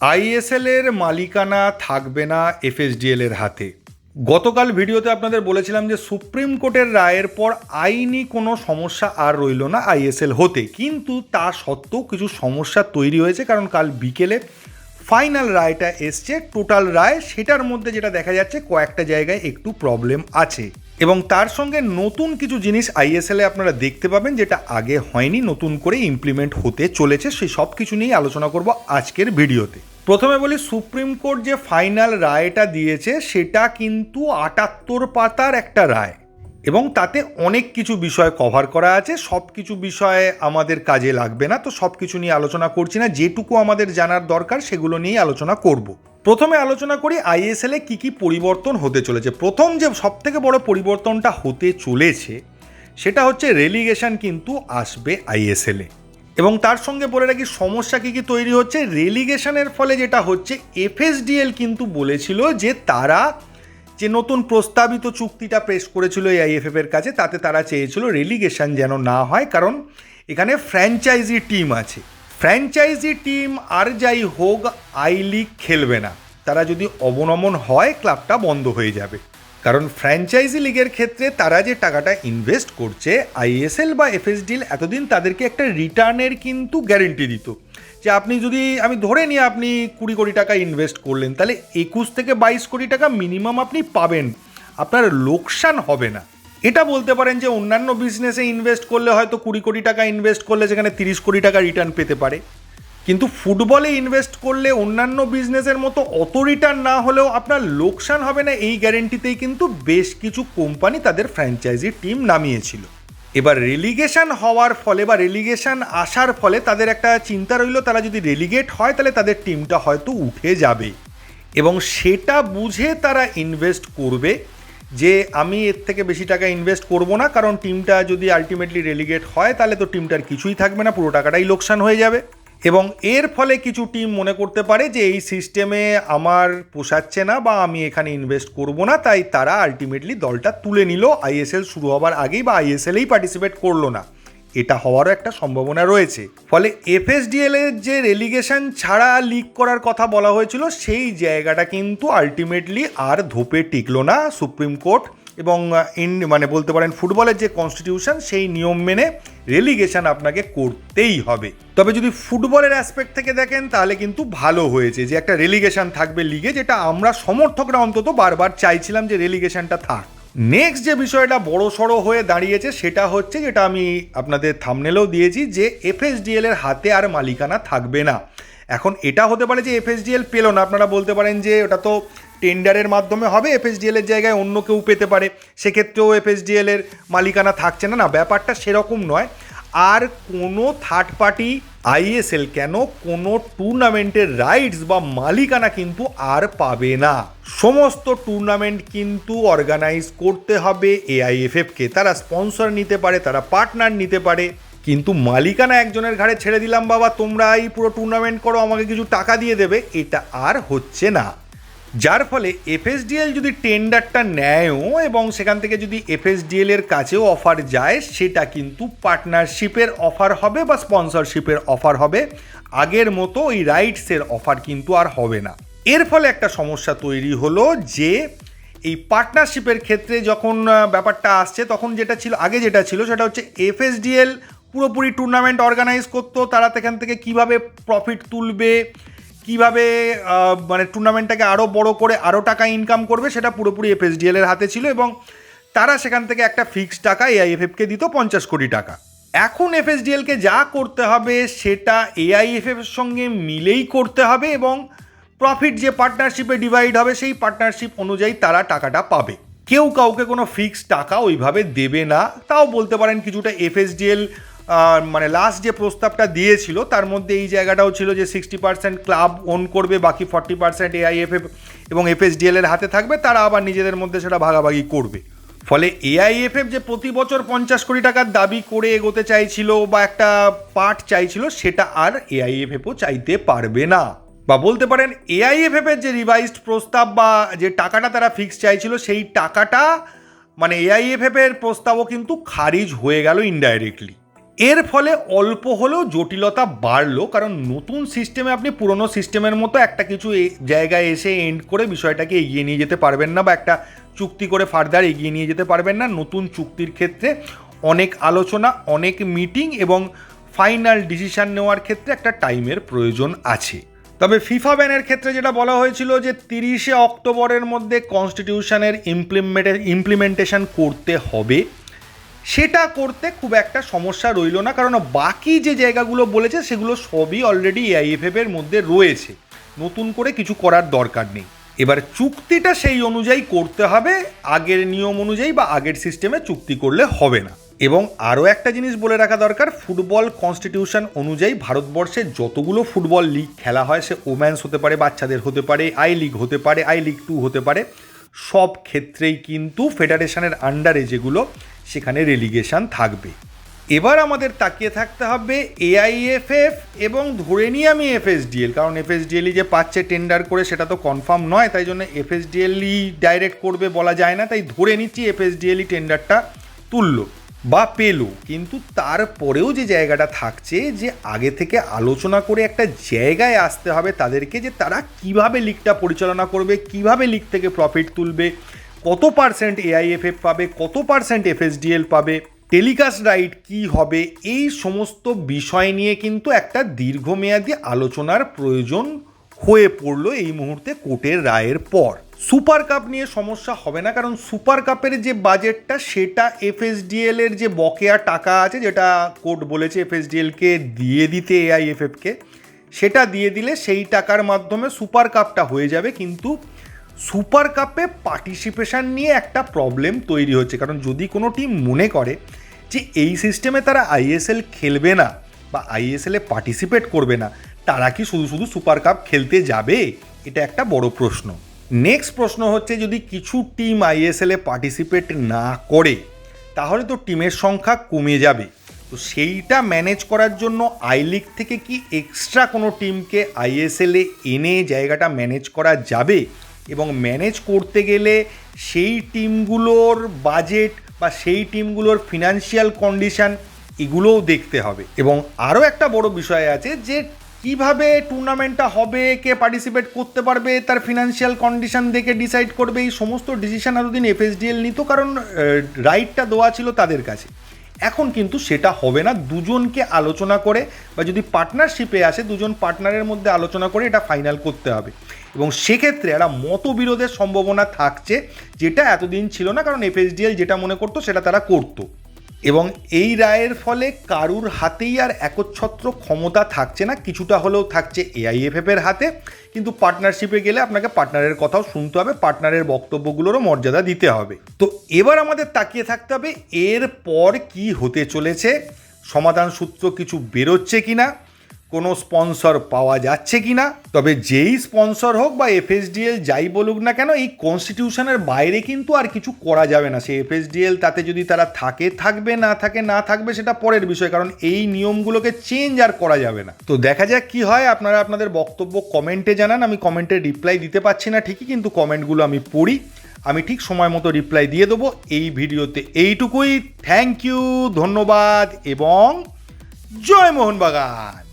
ISL এর মালিকানা থাকবে না এফএসডিএল এর হাতে। গতকাল ভিডিওতে আপনাদের বলেছিলাম যে সুপ্রিম কোর্টের রায়ের পর আইনি কোনো সমস্যা আর রইল না আইএসএল হতে। কিন্তু তা সত্ত্বেও কিছু সমস্যা তৈরি হয়েছে, কারণ কাল বিকেলে ফাইনাল রায়টা এসছে। টোটাল রায় সেটার মধ্যে যেটা দেখা যাচ্ছে, কয়েকটা জায়গায় একটু প্রবলেম আছে। এবং তার সঙ্গে নতুন কিছু জিনিস আইএসএল আপনারা দেখতে পাবেন যেটা আগে হয়নি, নতুন করে ইমপ্লিমেন্ট হতে চলেছে সেই সব কিছু নিয়েই আলোচনা করব আজকের ভিডিওতে। প্রথমে বলি, সুপ্রিম কোর্ট যে ফাইনাল রায়টা দিয়েছে, সেটা কিন্তু আটাত্তর পাতার একটা রায়। এবং তাতে অনেক কিছু বিষয় কভার করা আছে, সব কিছু বিষয়ে আমাদের কাজে লাগবে না, তো সব কিছু নিয়ে আলোচনা করছি না, যেটুকু আমাদের জানার দরকার, সেগুলো নিয়েই আলোচনা করব। প্রথমে আলোচনা করি আইএসএল এ কী কী পরিবর্তন হতে চলেছে। প্রথম যে সবথেকে বড় পরিবর্তনটা হতে চলেছে, সেটা হচ্ছে রেলিগেশন কিন্তু আসবে আইএসএল এবং তার সঙ্গে বলে রাখি, সমস্যা কী কী তৈরি হচ্ছে? রেলিগেশনের ফলে যেটা হচ্ছে এফএসডিএল কিন্তু বলেছিল যে তারা যে নতুন প্রস্তাবিত চুক্তিটা পেশ করেছিল এই আইএফএফ এর কাছে, তাতে তারা চেয়েছিল রেলিগেশন যেন না হয়, কারণ এখানে ফ্র্যাঞ্চাইজি টিম আছে। ফ্র্যাঞ্চাইজি টিম আর যাই হোক, আই লিগ খেলবে না। তারা যদি অবনমন হয়, ক্লাবটা বন্ধ হয়ে যাবে। কারণ ফ্র্যাঞ্চাইজি লিগের ক্ষেত্রে তারা যে টাকাটা ইনভেস্ট করছে আইএসএল বা এফএসডিএল এতদিন তাদেরকে একটা রিটার্নের কিন্তু গ্যারেন্টি দিত। যে আপনি যদি, আমি ধরে নিয়ে আপনি কুড়ি কোটি টাকা ইনভেস্ট করলেন, তাহলে একুশ থেকে বাইশ কোটি টাকা মিনিমাম আপনি পাবেন। আপনার লোকসান হবে না। এটা বলতে পারেন যে অন্যান্য বিজনেসে ইনভেস্ট করলে হয়তো কুড়ি কোটি টাকা ইনভেস্ট করলে সেখানে তিরিশ কোটি টাকা রিটার্ন পেতে পারে। কিন্তু ফুটবলে ইনভেস্ট করলে অন্যান্য বিজনেসের মতো অত রিটার্ন না হলেও আপনার লোকসান হবে না, এই গ্যারেন্টিতেই কিন্তু বেশ কিছু কোম্পানি তাদের ফ্র্যাঞ্চাইজি টিম নামিয়েছিল। এবার রেলিগেশন হওয়ার ফলে বা রেলিগেশন আসার ফলে তাদের একটা চিন্তা রইল, তারা যদি রেলিগেট হয় তাহলে তাদের টিমটা হয়তো উঠে যাবে। এবং সেটা বুঝে তারা ইনভেস্ট করবে। যে আমি এর থেকে বেশি টাকা ইনভেস্ট করব না, কারণ টিমটা যদি আলটিমেটলি রেলিগেট হয়, তাহলে তো টিমটার কিছুই থাকবে না, পুরো টাকাটাই লোকসান হয়ে যাবে। এবং এর ফলে কিছু টিম মনে করতে পারে যে, এই সিস্টেমে আমার পোষাচ্ছে না বা আমি এখানে ইনভেস্ট করব না, তাই তারা আলটিমেটলি দলটা তুলে নিল আইএসএল শুরু হবার আগেই বা আইএসএলেই পার্টিসিপেট করল না। এটা হওয়ারও একটা সম্ভাবনা রয়েছে। ফলে এফএসডিএল এর যে রেলিগেশন ছাড়া লিগ করার কথা বলা হয়েছিল, সেই জায়গাটা কিন্তু আলটিমেটলি আর ধোপে টিকলো না সুপ্রিম কোর্ট এবং ইন মানে বলতে পারেন ফুটবলের যে কনস্টিটিউশন সেই নিয়ম মেনে রেলিগেশন আপনাকে করতেই হবে। তবে যদি ফুটবলের অ্যাসপেক্ট থেকে দেখেন, তাহলে কিন্তু ভালো হয়েছে যে একটা রেলিগেশন থাকবে লিগে যেটা আমরা সমর্থকরা অন্তত বারবার চাইছিলাম যে রেলিগেশনটা থাক। নেক্সট যে বিষয়টা বড় সড়ো হয়ে দাঁড়িয়েছে, সেটা হচ্ছে যেটা আমি আপনাদের থামনেলেও দিয়েছি যে এফএসডিএল এর হাতে আর মালিকানা থাকবে না। এখন এটা হতে পারে যে এফএসডিএল পেল না, আপনারা বলতে পারেন যে ওটা তো টেন্ডারের মাধ্যমে হবে এফএসডিএল এর জায়গায় অন্য কেউ পেতে পারে। সেক্ষেত্রেও এফএসডিএল এর মালিকানা থাকছে না না, ব্যাপারটা সেরকম নয়। আর কোনো থার্ড পার্টি আইএসএল কেন কোনো টুর্নামেন্টের রাইটস বা মালিকানা কিন্তু আর পাবে না। সমস্ত টুর্নামেন্ট কিন্তু অর্গানাইজ করতে হবে এআইএফএফকে তারা স্পন্সর নিতে পারে, তারা পার্টনার নিতে পারে। কিন্তু মালিকানা একজনের ঘাড়ে ছেড়ে দিলাম বাবা, তোমরা এই পুরো টুর্নামেন্ট করো, আমাকে কিছু টাকা দিয়ে দেবে। এটা আর হচ্ছে না। যার ফলে এফএসডিএল যদি টেন্ডারটা নেয়ও এবং সেখান থেকে যদি এফএসডিএল এর কাছেও অফার যায়, সেটা কিন্তু পার্টনারশিপের অফার হবে বা স্পন্সরশিপের অফার হবে। আগের মতো ওই রাইটসের অফার কিন্তু আর হবে না। এর ফলে একটা সমস্যা তৈরি হলো যে, এই পার্টনারশিপের ক্ষেত্রে যখন ব্যাপারটা আসছে, তখন যেটা ছিল, আগে যেটা ছিল, সেটা হচ্ছে এফএসডিএল পুরোপুরি টুর্নামেন্ট অর্গানাইজ করতো। তারা সেখান থেকে কীভাবে প্রফিট তুলবে কীভাবে মানে টুর্নামেন্টটাকে আরও বড় করে আরও টাকা ইনকাম করবে সেটা পুরোপুরি এফএসডিএল এর হাতে ছিল এবং তারা সেখান থেকে একটা ফিক্সড টাকা এআইএফএফকে দিত পঞ্চাশ কোটি টাকা। এখন এফএসডিএলকে যা করতে হবে সেটা এআইএফএফ এর সঙ্গে মিলেই করতে হবে এবং প্রফিট যে পার্টনারশিপে ডিভাইড হবে সেই পার্টনারশিপ অনুযায়ী তারা টাকাটা পাবে। কেউ কাউকে কোনো ফিক্সড টাকা ওইভাবে দেবে না। তাও বলতে পারেন কিছুটা এফএসডিএল মানে লাস্ট যে প্রস্তাবটা দিয়েছিল, তার মধ্যে এই জায়গাটাও ছিল যে সিক্সটি পার্সেন্ট ক্লাব ওন করবে, বাকি ফর্টি পার্সেন্ট এআইএফএফ এবং এফএসডিএল এর হাতে থাকবে, তারা আবার নিজেদের মধ্যে সেটা ভাগাভাগি করবে। ফলে এআইএফএফ যে প্রতি বছর পঞ্চাশ কোটি টাকার দাবি করে এগোতে চাইছিল বা একটা পার্ট চাইছিল, সেটা আর এআইএফএফও চাইতে পারবে না। বা বলতে পারেন এআইএফএফ এর যে রিভাইজড প্রস্তাব বা যে টাকাটা তারা ফিক্স চাইছিল, সেই টাকাটা মানে এআইএফএফ এর প্রস্তাবও কিন্তু খারিজ হয়ে গেল ইনডাইরেক্টলি এর ফলে অল্প হলেও জটিলতা বাড়লো, কারণ নতুন সিস্টেমে আপনি পুরনো সিস্টেমের মতো একটা কিছু জায়গায় এসে এন্ড করে বিষয়টাকে এগিয়ে নিয়ে যেতে পারবেন না বা একটা চুক্তি করে ফার্দার এগিয়ে নিয়ে যেতে পারবেন না। নতুন চুক্তির ক্ষেত্রে অনেক আলোচনা, অনেক মিটিং এবং ফাইনাল ডিসিশন নেওয়ার ক্ষেত্রে একটা টাইমের প্রয়োজন আছে। তবে ফিফা ব্যানের ক্ষেত্রে যেটা বলা হয়েছিল যে, তিরিশে অক্টোবরের মধ্যে কনস্টিটিউশনের ইমপ্লিমেন্টে ইমপ্লিমেন্টেশন করতে হবে। সেটা করতে খুব একটা সমস্যা রইল না, কারণ বাকি যে জায়গাগুলো বলেছে সেগুলো সবই অলরেডি এআইএফএফ এর মধ্যে রয়েছে। নতুন করে কিছু করার দরকার নেই। এবার চুক্তিটা সেই অনুযায়ী করতে হবে, আগের নিয়ম অনুযায়ী বা আগের সিস্টেমে চুক্তি করলে হবে না। এবং আরও একটা জিনিস বলে রাখা দরকার, ফুটবল কনস্টিটিউশন অনুযায়ী ভারতবর্ষে যতগুলো ফুটবল লিগ খেলা হয়, সে ওম্যান্স হতে পারে, বাচ্চাদের হতে পারে আই লিগ হতে পারে আই লিগ টু হতে পারে, সব ক্ষেত্রেই কিন্তু ফেডারেশনের আন্ডারে যেগুলো সেখানে রেলিগেশন থাকবে। এবার আমাদের তাকিয়ে থাকতে হবে এআইএফএফ এবং ধরে নিই আমি এফএসডিএল কারণ এফএসডিএলই যে পাচ্ছে টেন্ডার করে সেটা তো কনফার্ম নয়, তাই জন্য এফএসডিএলই ডাইরেক্ট করবে বলা যায় না, তাই ধরে নিচ্ছি এফএসডিএলই টেন্ডারটা তুললো বা পেল। কিন্তু তারপরেও যে জায়গাটা থাকছে, যে আগে থেকে আলোচনা করে একটা জায়গায় আসতে হবে তাদেরকে, যে তারা কীভাবে লিগটা পরিচালনা করবে, কীভাবে লিগ থেকে প্রফিট তুলবে কত পার্সেন্ট এআইএফএফ পাবে, কত পার্সেন্ট এফএসডিএল পাবে টেলিকাস্ট রাইট কি হবে, এই সমস্ত বিষয় নিয়ে কিন্তু একটা দীর্ঘমেয়াদী আলোচনার প্রয়োজন হয়ে পড়ল এই মুহূর্তে কোর্টের রায়ের পর। সুপার কাপ নিয়ে সমস্যা হবে না, কারণ সুপার কাপের যে বাজেটটা সেটা এফএসডিএল এর যে বকেয়া টাকা আছে, যেটা কোর্ট বলেছে এফএসডিএলকে দিয়ে দিতে এআইএফএফকে সেটা দিয়ে দিলে সেই টাকার মাধ্যমে সুপার কাপটা হয়ে যাবে, কিন্তু সুপার কাপে পার্টিসিপেশন নিয়ে একটা প্রবলেম তৈরি হচ্ছে। কারণ যদি কোনো টিম মনে করে যে এই সিস্টেমে তারা আইএসএল খেলবে না বা আইএসএলে পার্টিসিপেট করবে না, তারা কি শুধু শুধু সুপার কাপ খেলতে যাবে? এটা একটা বড় প্রশ্ন। নেক্সট প্রশ্ন হচ্ছে, যদি কিছু টিম আইএসএলে পার্টিসিপেট না করে, তাহলে তো টিমের সংখ্যা কমে যাবে। তো সেইটা ম্যানেজ করার জন্য আই লিগ থেকে কি এক্সট্রা কোনো টিমকে আইএসএলে এনে জায়গাটা ম্যানেজ করা যাবে? এবং ম্যানেজ করতে গেলে সেই টিমগুলোর বাজেট বা সেই টিমগুলোর ফিনান্সিয়াল কন্ডিশন এগুলোও দেখতে হবে। এবং আরও একটা বড় বিষয় আছে যে কীভাবে টুর্নামেন্টটা হবে, কে পার্টিসিপেট করতে পারবে, তার ফিনান্সিয়াল কন্ডিশন দেখে ডিসাইড করবে, এই সমস্ত ডিসিশন এতদিন এফএসডিএল নিত, কারণ রাইটটা দেওয়া ছিল তাদের কাছে। এখন কিন্তু সেটা হবে না। দুজনকে আলোচনা করে বা যদি পার্টনারশিপে আসে, দুজন পার্টনারের মধ্যে আলোচনা করে এটা ফাইনাল করতে হবে। এবং সেক্ষেত্রে একটা মতবিরোধের সম্ভাবনা থাকছে, যেটা এতদিন ছিল না, কারণ এফএসডিএল যেটা মনে করতো, সেটা তারা করতো। এবং এই রায়ের ফলে কারুর হাতেই আর একচ্ছত্র ক্ষমতা থাকছে না, কিছুটা হলেও থাকছে এআইএফএফ এর হাতে। কিন্তু পার্টনারশিপে গেলে আপনাকে পার্টনারের কথাও শুনতে হবে, পার্টনারের বক্তব্যগুলোরও মর্যাদা দিতে হবে। তো এবার আমাদের তাকিয়ে থাকতে হবে এর পর কি হতে চলেছে, সমাধান সূত্র কিছু বেরোচ্ছে কিনা? কোনো স্পন্সর পাওয়া যাচ্ছে কি না? তবে যেই স্পন্সর হোক বা এফএসডিএল যাই বলুক না কেন, এই কনস্টিটিউশনের বাইরে কিন্তু আর কিছু করা যাবে না। সে এফএসডিএল তাতে যদি তারা থাকে, থাকবে, না থাকে, না থাকবে সেটা পরের বিষয়, কারণ এই নিয়মগুলোকে চেঞ্জ আর করা যাবে না। তো দেখা যাক কি হয়। আপনারা আপনাদের বক্তব্য কমেন্টে জানান। আমি কমেন্টে রিপ্লাই দিতে পারছি না ঠিকই, কিন্তু কমেন্টগুলো আমি পড়ি। আমি ঠিক সময় মতো রিপ্লাই দিয়ে দেবো। এই ভিডিওতে এইটুকুই। থ্যাংক ইউ ধন্যবাদ, এবং জয় মোহনবাগান।